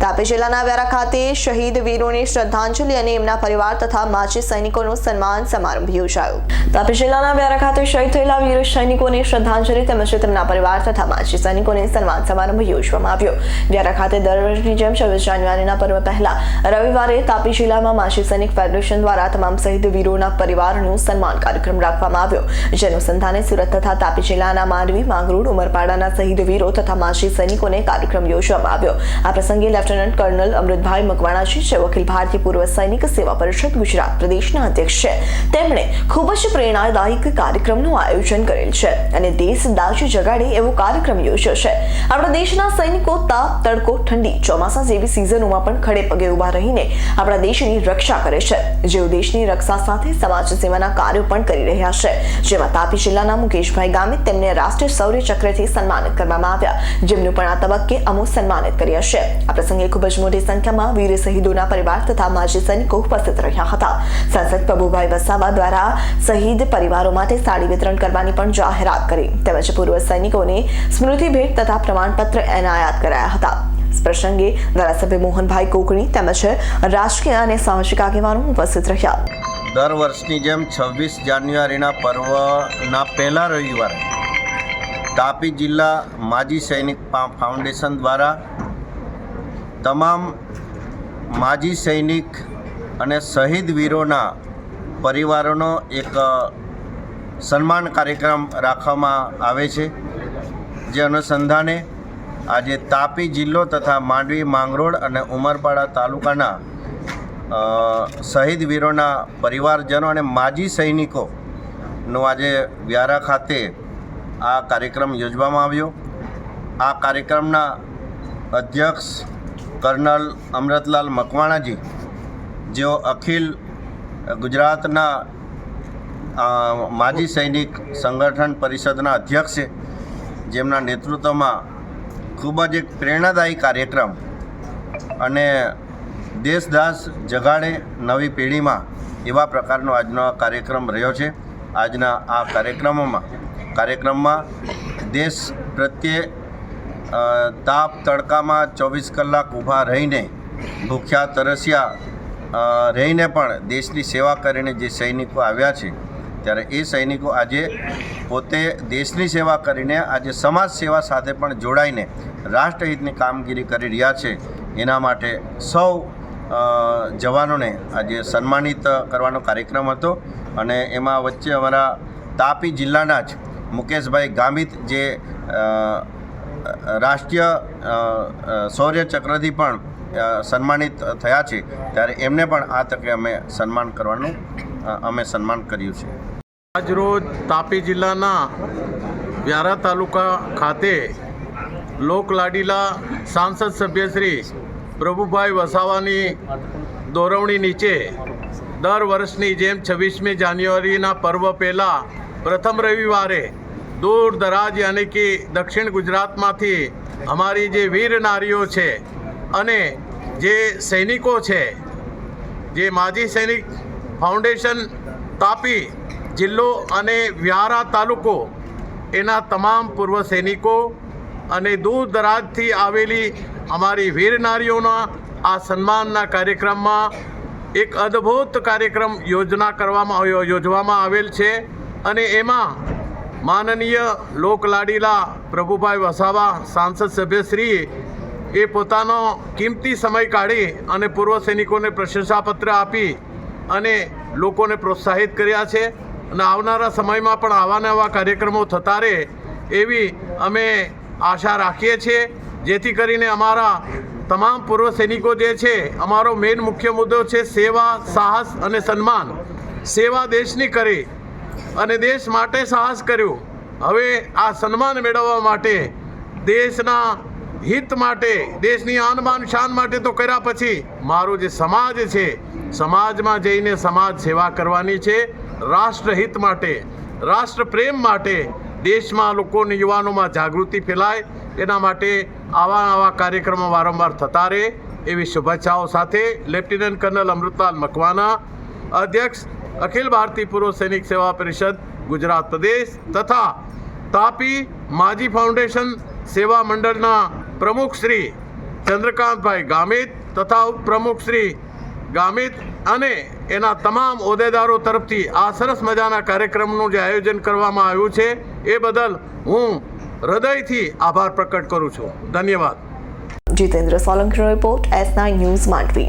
તાપી જિલ્લાના વ્યારા ખાતે શહીદ વીરોને શ્રદ્ધાંજલિ અને એમના પરિવાર તથા માજી સૈનિકોનો સન્માન સમારંભ યોજાયો. તાપી જિલ્લાના વ્યારા ખાતે શહીદ થયેલા વીર સૈનિકોને શ્રદ્ધાંજલિ તેમજ તેમના પરિવાર તથા માજી સૈનિકોને સન્માન સમારંભ યોજવામાં આવ્યો. વ્યારા ખાતે દર વર્ષની જેમ છવ્વીસ જાન્યુઆરીના પર્વ પહેલા રવિવારે તાપી જિલ્લામાં માજી સૈનિક ફેડરેશન દ્વારા તમામ શહીદ વીરોના પરિવારનું સન્માન કાર્યક્રમ રાખવામાં આવ્યો. જેનું સંધાને સુરત તથા તાપી જિલ્લાના માંડવી, માંગરોળ, ઉમરપાડાના શહીદ વીરો તથા માજી સૈનિકોને કાર્યક્રમ યોજવામાં આવ્યો. આ પ્રસંગે લેફ્ટનન્ટ કર્નલ અમૃતભાઈ મકવાણાજી જે અખિલ ભારતીય પૂર્વ સૈનિક સેવા પરિષદ ગુજરાત પ્રદેશના અધ્યક્ષ છે. તેમણે ખૂબ જ પ્રેરણાદાયક કાર્યક્રમનું આયોજન કરેલ છે અને દેશ દાજી જગાડે એવો કાર્યક્રમ યોજ્યો છે. આપણા દેશના સૈનિકો તાપ, તડકો, ઠંડી, ચોમાસા જેવી સિઝનોમાં પણ ખડે પગે ઊભા રહીને આપણા દેશની રક્ષા કરે છે. જેઓ દેશની રક્ષા સાથે સમાજ સેવાના કાર્યો પણ કરી રહ્યા છે. જેમાં તાપી જિલ્લાના મુકેશભાઈ ગામિત તેમને રાષ્ટ્રીય શૌર્ય ચક્રથી સન્માનિત કરવામાં આવ્યા. જેમનું પણ આ તબક્કે અમો સન્માનિત કર્યા છે. આ પ્રસંગે ખૂબ જ મોટી સંખ્યામાં વીર શહીદોના પરિવાર તથા માજી સૈનિકો ઉપસ્થિત રહ્યા હતા સાંસદ પ્રભુભાઈ વસાવા દ્વારા શહીદ પરિવારો માટે સાડી વિતરણ કરવાની પણ જાહેરાત કરી તેમજ પૂર્વ સૈનિકોને સ્મૃતિ ભેટ તથા પ્રમાણપત્ર એનાયત કરાયા હતા પ્રસંગે ધારાસભ્ય મોહનભાઈ કોકણી તેમજ રાજકીય અને સામાજિક આગેવાનો ઉપસ્થિત રહ્યા દર વર્ષની જેમ છવ્વીસ જાન્યુઆરીના પર્વના પહેલા રવિવારે તાપી જિલ્લા માજી સૈનિક ફાઉન્ડેશન દ્વારા તમામ માજી સૈનિક અને શહીદ વીરોના પરિવારોનો એક સન્માન કાર્યક્રમ રાખવામાં આવે છે, જે અનુસંધાને આજે તાપી જિલ્લો તથા માંડવી માંગરોળ અને ઉમરપાડા તાલુકાના શહીદ વીરોના પરિવારજનો અને માજી સૈનિકોનો આજે વ્યારા ખાતે આ કાર્યક્રમ યોજવામાં આવ્યો. આ કાર્યક્રમના અધ્યક્ષ કર્નલ અમૃતલાલ મકવાણાજી, જેઓ અખિલ ગુજરાતના માજી સૈનિક સંગઠન પરિષદના અધ્યક્ષ છે, જેમના નેતૃત્વમાં ખૂબ જ એક પ્રેરણાદાયી કાર્યક્રમ અને દેશદાસ જગાડે નવી પેઢીમાં એવા પ્રકારનો આજનો કાર્યક્રમ રહ્યો છે. આજના આ કાર્યક્રમોમાં, કાર્યક્રમમાં દેશ પ્રત્યે તાપ તડકામાં ચોવીસ કલાક ઊભા રહીને ભૂખ્યા, તરસ્યા રહીને પણ દેશની સેવા કરીને જે સૈનિકો આવ્યા છે, ત્યારે એ સૈનિકો આજે પોતે દેશની સેવા કરીને, આજે સમાજ સેવા સાથે પણ જોડાઈને રાષ્ટ્રહિતની કામગીરી કરી રહ્યા છે. એના માટે સૌ જવાનોને આજે સન્માનિત કરવાનો કાર્યક્રમ હતો અને એમાં વચ્ચે અમારા તાપી જિલ્લાના જ મુકેશભાઈ ગામિત જે રાષ્ટ્રીય શૌર્ય ચક્રથી પણ સન્માનિત થયા છે. ત્યારે એમને પણ આ તકે અમે સન્માન કરવાનું અમે સન્માન કર્યું છે. આજરોજ તાપી જિલ્લાના વ્યારા તાલુકા ખાતે લોકલાડીલા સાંસદ સભ્યશ્રી પ્રભુભાઈ વસાવાની દોરવણી નીચે દર વર્ષની જેમ છવ્વીસમી જાન્યુઆરીના પર્વ પહેલાં પ્રથમ રવિવારે દૂર દરાજ યાની કે દક્ષિણ ગુજરાતમાંથી અમારી જે વીર નારીઓ છે અને જે સૈનિકો છે, જે માજી સૈનિક ફાઉન્ડેશન તાપી જિલ્લો અને વ્યારા તાલુકો, એના તમામ પૂર્વ સૈનિકો અને દૂર દરાજથી આવેલી અમારી વીર નારીઓના આ સન્માનના કાર્યક્રમમાં એક અદ્ભુત કાર્યક્રમ યોજના કરવામાં યોજવામાં આવેલ છે અને એમાં માનનીય લોકલાડીલા પ્રભુભાઈ વસાવા, સાંસદ સભ્યશ્રીએ એ પોતાનો કિંમતી સમય કાઢી અને પૂર્વ સૈનિકોને પ્રશંસાપત્ર આપી અને લોકોને પ્રોત્સાહિત કર્યા છે. અને આવનારા સમયમાં પણ આવા નવા કાર્યક્રમો થતા રહે એવી અમે આશા રાખીએ છીએ. જેથી કરીને અમારા તમામ પૂર્વ સૈનિકો જે છે, અમારો મેઇન મુખ્ય મુદ્દો છે સેવા, સાહસ અને સન્માન. સેવા દેશની કરી અને દેશ માટે સાહસ કર્યું. હવે આ સન્માન મેળવવા માટે, દેશના હિત માટે, દેશની આન બાન શાન માટે તો કર્યા પછી મારો જે સમાજ છે, સમાજમાં જઈને સમાજ સેવા કરવાની છે, રાષ્ટ્રહિત માટે રાષ્ટ્ર પ્રેમ માટે દેશમાં લોકોને, યુવાનોમાં જાગૃતિ ફેલાય, એના માટે આવા આવા કાર્યક્રમો વારંવાર થતા રહે. એવી શુભેચ્છાઓ સાથે લેફ્ટિનન્ટ કર્નલ અમૃતલાલ મકવાના, અધ્યક્ષ અખિલ ભારતીય પૂર્વ સૈનિક સેવા પરિષદ ગુજરાત પ્રદેશ તથા તાપી માજી ફાઉન્ડેશન સેવા મંડળના પ્રમુખ શ્રી ચંદ્રકાંતભાઈ ગામિત તથા ઉપપ્રમુખ શ્રી ગામિત અને એના તમામ હોદ્દેદારો તરફથી આ સરસ મજાના કાર્યક્રમનું જે આયોજન કરવામાં આવ્યું છે, એ બદલ હું હૃદયથી આભાર પ્રકટ કરું છું. ધન્યવાદ. Jitendra સોલંકીનો report S nine news Mandvi.